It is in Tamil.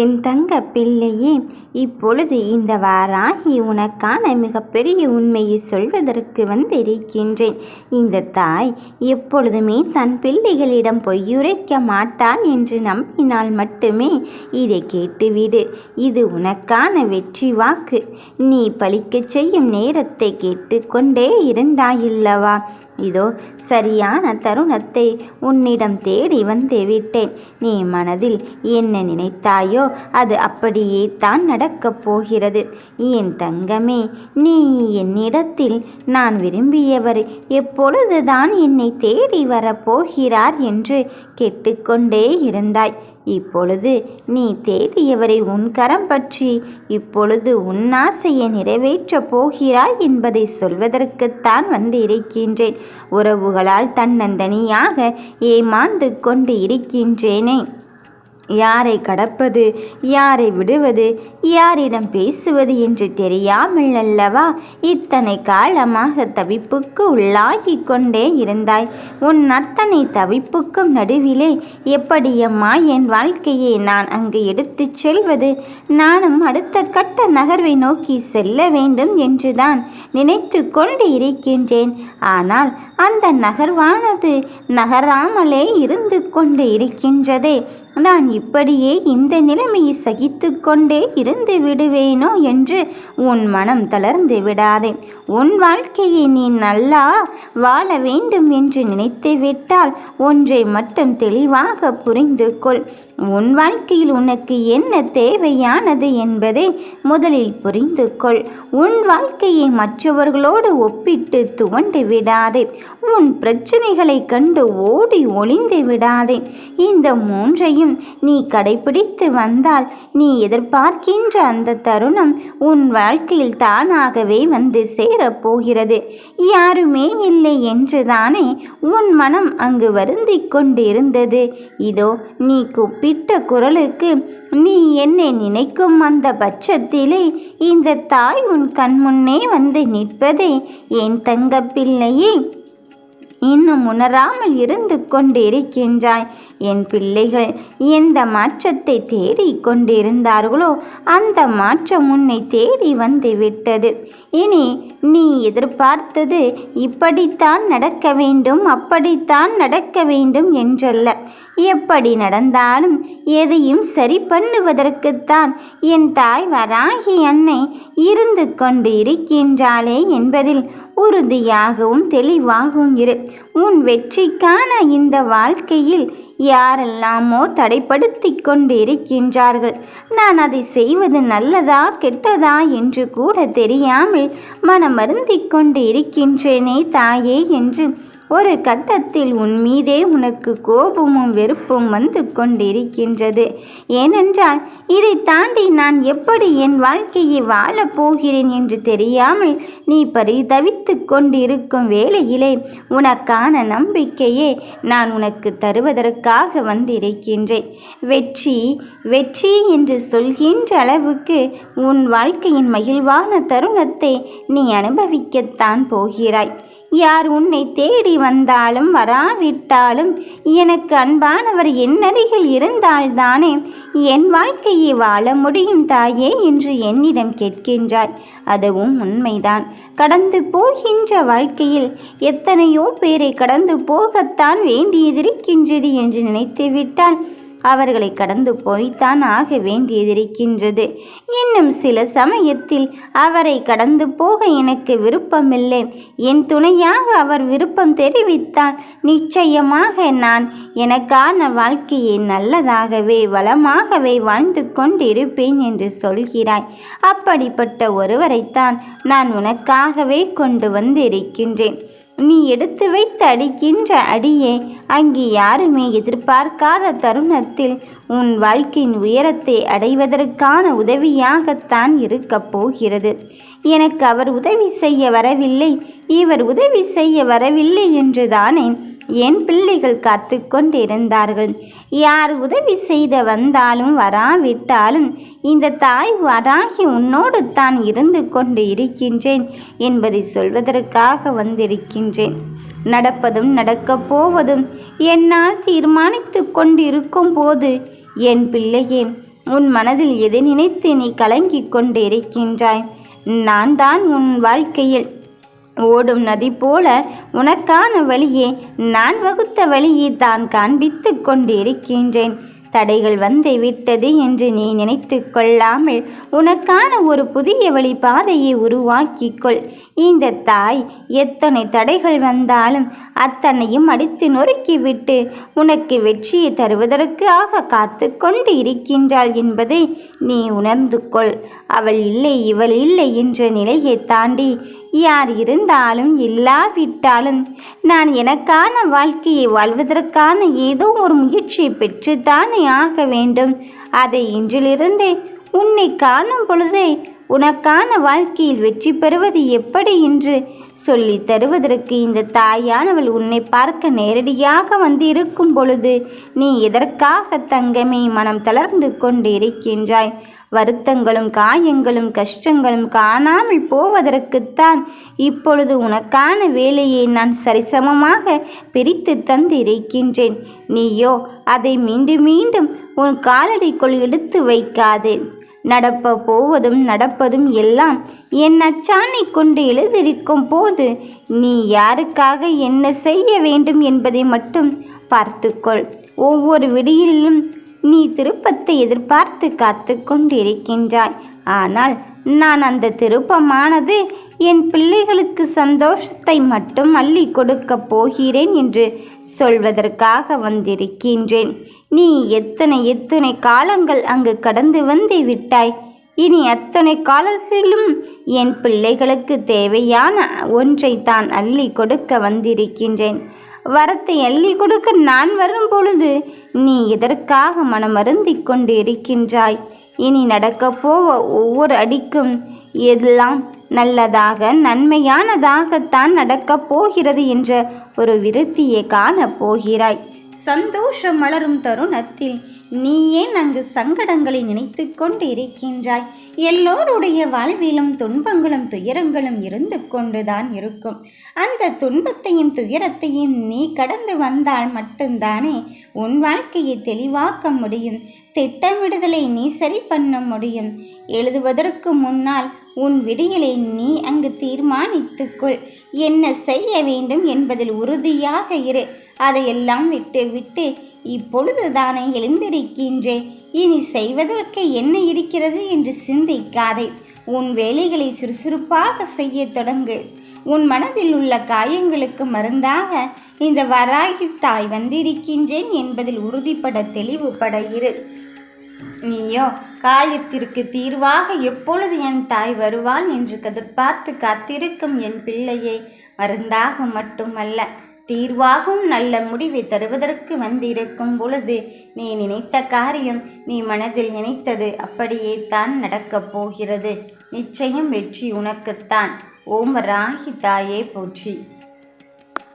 என் தங்க பிள்ளையே இப்பொழுது இந்த வாராகி உனக்கான மிகப்பெரிய உண்மையை சொல்வதற்கு வந்திருக்கின்றேன். இந்த தாய் எப்பொழுதுமே தன் பிள்ளைகளிடம் பொய்யுரைக்க மாட்டாள் என்று நம்பினால் மட்டுமே இதை கேட்டுவிடு. இது உனக்கான வெற்றி வாக்கு. நீ பழிக்கச் செய்யும் நேரத்தை கேட்டுக்கொண்டே இருந்தாயில்லவா? இதோ சரியான தருணத்தை உன்னிடம் தேடி வந்து விட்டேன். நீ மனதில் என்ன நினைத்தாயோ அது அப்படியே தான் நடக்கப் போகிறது. என் தங்கமே நீ என்னிடத்தில் நான் விரும்பியவர் எப்பொழுதுதான் என்னை தேடி வரப்போகிறார் என்று கேட்டுக்கொண்டே இருந்தாய். இப்பொழுது நீ தேடியவரை உன் கரம் பற்றி இப்பொழுது உன் ஆசையை நிறைவேற்றப் போகிறாய் என்பதை சொல்வதற்குத்தான் வந்து இருக்கின்றேன் உறவுகளால் தன்னந்தனியாக ஏமாந்து கொண்டு இருக்கின்றேனே. யாரை கடப்பது யாரை விடுவது யாரிடம் பேசுவது என்று தெரியாமல் அல்லவா? இத்தனை காலமாக தவிப்புக்கு உள்ளாகி கொண்டே இருந்தாய். உன் அத்தனை தவிப்புக்கும் நடுவிலே எப்படியம்மா என் வாழ்க்கையை நான் அங்கு எடுத்துச் செல்வது? நானும் அடுத்த கட்ட நகர்வை நோக்கி செல்ல வேண்டும் என்றுதான் நினைத்து கொண்டு இருக்கின்றேன். ஆனால் அந்த நகர்வானது நகராமலே இருந்து கொண்டு இருக்கின்றதே. நான் இப்படியே இந்த நிலைமையை சகித்து கொண்டே இருந்து விடுவேனோ என்று உன் மனம் தளர்ந்து விடாதே. உன் வாழ்க்கையை நீ நல்லா வாழ வேண்டும் என்று நினைத்து விட்டால் ஒன்றை மட்டும் தெளிவாக புரிந்து கொள். உன் வாழ்க்கையில் உனக்கு என்ன தேவையானது என்பதை முதலில் புரிந்து கொள். உன் வாழ்க்கையை மற்றவர்களோடு ஒப்பிட்டு துவண்டு விடாதே. உன் பிரச்சனைகளை கண்டு ஓடி ஒளிந்து விடாதே. இந்த மூன்றையும் நீ கடைபிடித்து வந்தால் நீ எதிர்பார்க்கின்ற அந்த தருணம் உன் வாழ்க்கையில் தானாகவே வந்து சேரப்போகிறது. யாருமே இல்லை என்றுதானே உன் மனம் அங்கு வருந்திக் கொண்டிருந்தது. இதோ நீ கூப்பிட்ட குரலுக்கு நீ என்னை நினைக்கும் அந்த பட்சத்திலே இந்த தாய் உன் கண்முன்னே வந்து நிற்பதே என் தங்க பிள்ளையே இன்னும் உணராமல் இருந்து கொண்டிருக்கின்றாய். என் பிள்ளைகள் எந்த மாற்றத்தை தேடி கொண்டிருந்தார்களோ அந்த மாற்றம் உன்னை தேடி வந்து விட்டது இனி நீ எதிர்பார்த்தது இப்படித்தான் நடக்க வேண்டும் அப்படித்தான் நடக்க வேண்டும் என்றல்ல. எப்படி நடந்தாலும் எதையும் சரி பண்ணுவதற்குத்தான் என் தாய் வராகி அன்னை இருந்து கொண்டு இருக்கின்றாளே என்பதில் உறுதியாகவும் தெளிவாகவும் இரு. உன் வெற்றிக்கான இந்த வாழ்க்கையில் யாரெல்லாமோ தடைப்படுத்தி கொண்டிருக்கின்றார்கள். நான் அதை செய்வது நல்லதா கெட்டதா என்று கூட தெரியாமல் மனமருந்திக் கொண்டு இருக்கின்றேனே தாயே என்று ஒரு கட்டத்தில் உன் மீதே உனக்கு கோபமும் வெறுப்பும் வந்து கொண்டிருக்கின்றது. ஏனென்றால் இதை தாண்டி நான் எப்படி என் வாழ்க்கையை வாழப் போகிறேன் என்று தெரியாமல் நீ பரிதவித்து கொண்டிருக்கும் வேளையிலே உனக்கான நம்பிக்கையே நான் உனக்கு தருவதற்காக வந்திருக்கின்றேன். வெற்றி வெற்றி என்று சொல்கின்ற அளவுக்கு உன் வாழ்க்கையின் மகிழ்வான தருணத்தை நீ அனுபவிக்கத்தான் போகிறாய். யார் உன்னை தேடி வந்தாலும் வராவிட்டாலும் எனக்கு அன்பானவர் என்னருகில் இருந்தால்தானே என் வாழ்க்கையை வாழ முடியும் தாயே என்று என்னிடம் கேட்கின்றாய் அதுவும் உண்மைதான். கடந்து போகின்ற வாழ்க்கையில் எத்தனையோ பேரை கடந்து போகத்தான் வேண்டியதிருக்கின்றது என்று நினைத்துவிட்டால் அவர்களை கடந்து போய்த்தான் ஆக வேண்டியதிருக்கின்றது. இன்னும் சில சமயத்தில் அவரை கடந்து போக எனக்கு விருப்பமில்லை. என் துணையாக அவர் விருப்பம் தெரிவித்தால் நிச்சயமாக நான் எனக்கான வாழ்க்கையை நல்லதாகவே வளமாகவே வாழ்ந்து கொண்டிருப்பேன் என்று சொல்கிறாய். அப்படிப்பட்ட ஒருவரைத்தான் நான் உனக்காகவே கொண்டு வந்து இருக்கின்றேன் நீ எடுத்து வைத்து அடிக்கின்ற அடியே அங்கே யாருமே எதிர்பார்க்காத தருணத்தில் உன் வாழ்க்கையின் உயரத்தை அடைவதற்கான உதவியாகத்தான் இருக்கப் போகிறது. எனக்கு அவர் உதவி செய்ய வரவில்லை இவர் உதவி செய்ய வரவில்லை என்றுதானே என் பிள்ளைகள் காத்து கொண்டிருந்தார்கள் யார் உதவி செய்த வந்தாலும் வராவிட்டாலும் இந்த தாய் வராகி உன்னோடு தான் இருந்து கொண்டு இருக்கின்றேன் என்பதை சொல்வதற்காக வந்திருக்கின்றேன். நடப்பதும் நடக்கப் போவதும் என்னால் தீர்மானித்து கொண்டிருக்கும் போது என் பிள்ளையே உன் மனதில் எதை நினைத்து நீ கலங்கிக் கொண்டிருக்கின்றாய்? நான் தான் உன் வாழ்க்கையில் ஓடும் நதி போல உனக்கான வழியே நான் வகுத்த வழியை தான் காண்பித்து கொண்டிருக்கின்றேன். தடைகள் வந்து விட்டது என்று நீ நினைத்து கொள்ளாமல் உனக்கான ஒரு புதிய வழி பாதையை உருவாக்கிக்கொள் இந்த தாய் எத்தனை தடைகள் வந்தாலும் அத்தனையும் அடித்து நொறுக்கிவிட்டு உனக்கு வெற்றியை தருவதற்காக காத்து கொண்டு இருக்கின்றாள் என்பதை நீ உணர்ந்து கொள். அவள் இல்லை இவள் இல்லை என்ற நிலையை தாண்டி யார் இருந்தாலும் இல்லாவிட்டாலும் நான் எனக்கான வாழ்க்கையை வாழ்வதற்கான ஏதோ ஒரு முயற்சியை பெற்றுத்தானே ஆக வேண்டும். அதை இன்றிலிருந்தே உன்னை காணும் பொழுதே உனக்கான வாழ்க்கையில் வெற்றி பெறுவது எப்படி என்று சொல்லி தருவதற்கு இந்த தாயானவள் உன்னை பார்க்க நேரடியாக வந்து இருக்கும் பொழுது நீ எதற்காக தங்கமே மனம் தளர்ந்து கொண்டு இருக்கின்றாய் வருத்தங்களும் காயங்களும் கஷ்டங்களும் காணாமல் போவதற்குத்தான் இப்பொழுது உனக்கான வேலையை நான் சரிசமமாக பிரித்து தந்திருக்கின்றேன். நீயோ அதை மீண்டும் மீண்டும் உன் காலடிக்குள் எடுத்து வைக்காதே. நடப்ப போவதும் நடப்பதும் எல்லாம் என் அச்சானை கொண்டு எழுதியிருக்கும் போது நீ யாருக்காக என்ன செய்ய வேண்டும் என்பதை மட்டும் பார்த்துக்கொள். ஒவ்வொரு விடியிலும் நீ திருப்பத்தை எதிர்பார்த்து காத்து கொண்டிருக்கின்றாய். ஆனால் நான் அந்த திருப்பமானது என் பிள்ளைகளுக்கு சந்தோஷத்தை மட்டும் அள்ளி கொடுக்கப் போகிறேன் என்று சொல்வதற்காக வந்திருக்கின்றேன். நீ எத்தனை எத்தனை காலங்கள் அங்கு கடந்து வந்து விட்டாய்? இனி அத்தனை காலத்திலும் என் பிள்ளைகளுக்கு தேவையான ஒன்றை தான் அள்ளி கொடுக்க வந்திருக்கின்றேன். வரத்தை அள்ளி கொடுக்க நான் வரும் பொழுது நீ எதற்காக மனமருந்தி கொண்டு இருக்கின்றாய் இனி நடக்கப் போவ ஒவ்வொரு அடிக்கும் எல்லாம் நல்லதாக நன்மையானதாகத்தான் நடக்கப் போகிறது என்ற ஒரு விருத்தியை காணப் போகிறாய். சந்தோஷம் மலரும் தருணத்தில் நீ ஏன் அங்கு சங்கடங்களை நினைத்து கொண்டு இருக்கின்றாய் எல்லோருடைய வாழ்விலும் துன்பங்களும் துயரங்களும் இருந்து கொண்டுதான் இருக்கும். அந்த துன்பத்தையும் துயரத்தையும் நீ கடந்து வந்தால் மட்டும்தானே உன் வாழ்க்கையை தெளிவாக்க முடியும். திட்டமிடுதலை நீ சரி பண்ண முடியும். எழுதுவதற்கு முன்னால் உன் விடியலை நீ அங்கு தீர்மானித்துக்கொள். என்ன செய்ய வேண்டும் என்பதில் உறுதியாக இரு. அதையெல்லாம் விட்டு விட்டு இப்பொழுது தானே எழுந்திருக்கின்றேன். இனி செய்வதற்கு என்ன இருக்கிறது என்று சிந்திக்காதே. உன் வேலைகளை சுறுசுறுப்பாக செய்ய தொடங்கு. உன் மனதில் உள்ள காயங்களுக்கு மருந்தாக இந்த வராகி தாய் வந்திருக்கின்றேன் என்பதில் உறுதிப்பட தெளிவுபட இரு. நீயோ காயத்திற்கு தீர்வாக எப்பொழுது என் தாய் வருவாள் என்று கதிர்பார்த்து காத்திருக்கும் என் பிள்ளையை மருந்தாக மட்டுமல்ல தீர்வாகும் நல்ல முடிவை தருவதற்கு வந்திருக்கும் பொழுது நீ நினைத்த காரியம் நீ மனதில் நினைத்தது அப்படியே தான் நடக்கப் போகிறது. நிச்சயம் வெற்றி உனக்குத்தான். ஓம் ராகி தாயே போற்றி.